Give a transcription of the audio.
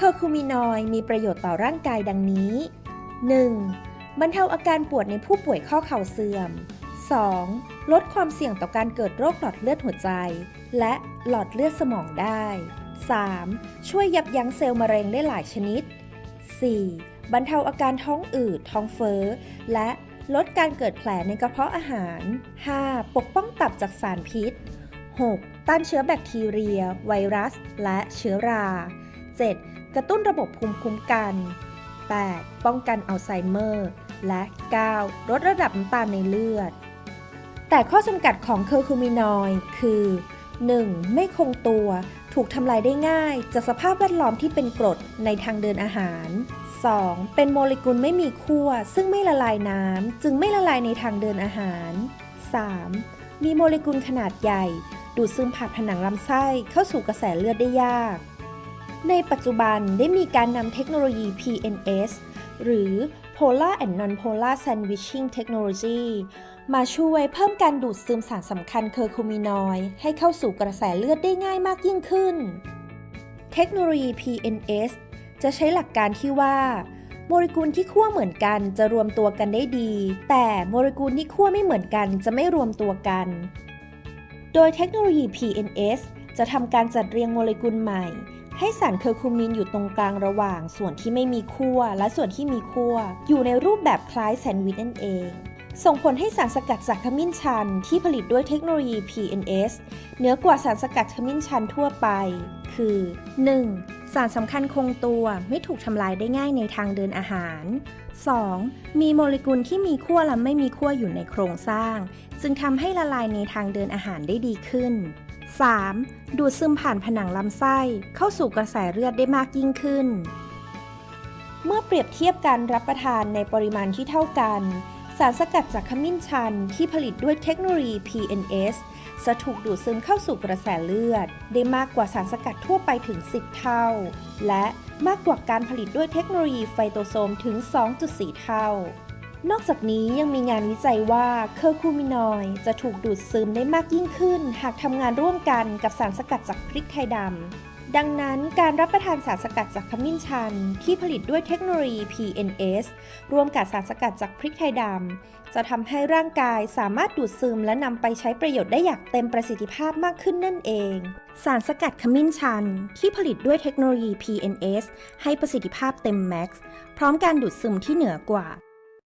เคอร์คูมินอยด์มีประโยชน์ต่อร่างกายดังนี้ 1. บรรเทาอาการปวดในผู้ป่วยข้อเข่าเสื่อม 2. ลดความเสี่ยงต่อการเกิดโรคหลอดเลือดหัวใจ และหลอดเลือดสมองได้ 3. ช่วยยับยั้งเซลล์มะเร็งได้หลายชนิด 4. บรรเทาอาการท้องอืด ท้องเฟ้อ และลดการเกิดแผลในกระเพาะอาหาร 5. ปกป้องตับจากสารพิษ 6. ต้านเชื้อแบคทีเรีย ไวรัส และเชื้อรา 7. กระตุ้นระบบภูมิคุ้มกัน 8. ป้องกันอัลไซเมอร์ และ 9. ลดระดับน้ำตาลในเลือด แต่ข้อจำกัดของเคอร์คูมินอยด์คือ 1. ไม่คงตัว ถูกทำลายได้ง่ายจากสภาพแวดล้อมที่เป็นกรดในทางเดินอาหาร 2. เป็นโมเลกุลไม่มีขั้วซึ่งไม่ละลายน้ำจึงไม่ละลายในทางเดินอาหาร 3. มีโมเลกุลขนาดใหญ่ ดูดซึมผ่านผนังลำไส้เข้าสู่กระแสเลือดได้ยาก ในปัจจุบันได้มีการนำเทคโนโลยี PNS หรือ Polar and Non-Polar Sandwiching Technology มาช่วยเพิ่มการดูดซึมสารสำคัญเคอร์คูมินอยด์ให้เข้าสู่กระแสเลือดได้ง่ายมากยิ่งขึ้น เทคโนโลยี PNS จะใช้หลักการที่ว่า โมเลกุลที่ขั้วเหมือนกันจะรวมตัวกันได้ดี แต่โมเลกุลที่ขั้วไม่เหมือนกันจะไม่รวมตัวกัน โดยเทคโนโลยี PNS จะทำการจัดเรียงโมเลกุลใหม่ ให้สารเคอร์คูมินอยู่ตรงกลางระหว่างส่วนที่ไม่มีขั้วและส่วนที่มีขั้วอยู่ในรูปแบบคล้ายแซนด์วิชนั่นเองส่งผลให้สารสกัดจากขมิ้นชันที่ผลิตด้วยเทคโนโลยี PNS เหนือกว่าสารสกัดขมิ้นชันทั่วไป คือ 1. สารสำคัญคงตัวไม่ถูกทำลายได้ง่ายในทางเดินอาหาร 2. มีโมเลกุลที่มีขั้วและไม่มีขั้วอยู่ในโครงสร้าง จึงทำให้ละลายในทางเดินอาหารได้ดีขึ้น 3. ดูดซึมผ่านผนังลำไส้เข้าสู่กระแสเลือดได้มากยิ่งขึ้น เมื่อเปรียบเทียบการรับประทานในปริมาณที่เท่ากัน สารสกัดจากขมิ้นชันที่ผลิตด้วยเทคโนโลยี PNS จะถูกดูดซึมเข้าสู่กระแสเลือด ได้มากกว่าสารสกัดทั่วไปถึง 10 เท่า และมากกว่าการผลิตด้วยเทคโนโลยีไฟโตโซมถึง 2.4 เท่า นอกจากนี้ยังมีงานวิจัยว่าเคอร์คูมินอยด์จะถูกดูดซึมได้มากยิ่งขึ้น หากทำงานร่วมกันกับสารสกัดจากพริกไทยดำ ดังนั้นการรับประทานสารสกัดจากขมิ้นชัน ที่ผลิตด้วยเทคโนโลยี PNS ร่วมกับสารสกัดจากพริกไทยดำ จะทำให้ร่างกายสามารถดูดซึมและนำไปใช้ประโยชน์ได้อย่างเต็มประสิทธิภาพมากขึ้นนั่นเอง สารสกัดขมิ้นชัน ที่ผลิตด้วยเทคโนโลยี PNS ให้ประสิทธิภาพเต็มแม็กซ์พร้อมการดูดซึมที่เหนือกว่า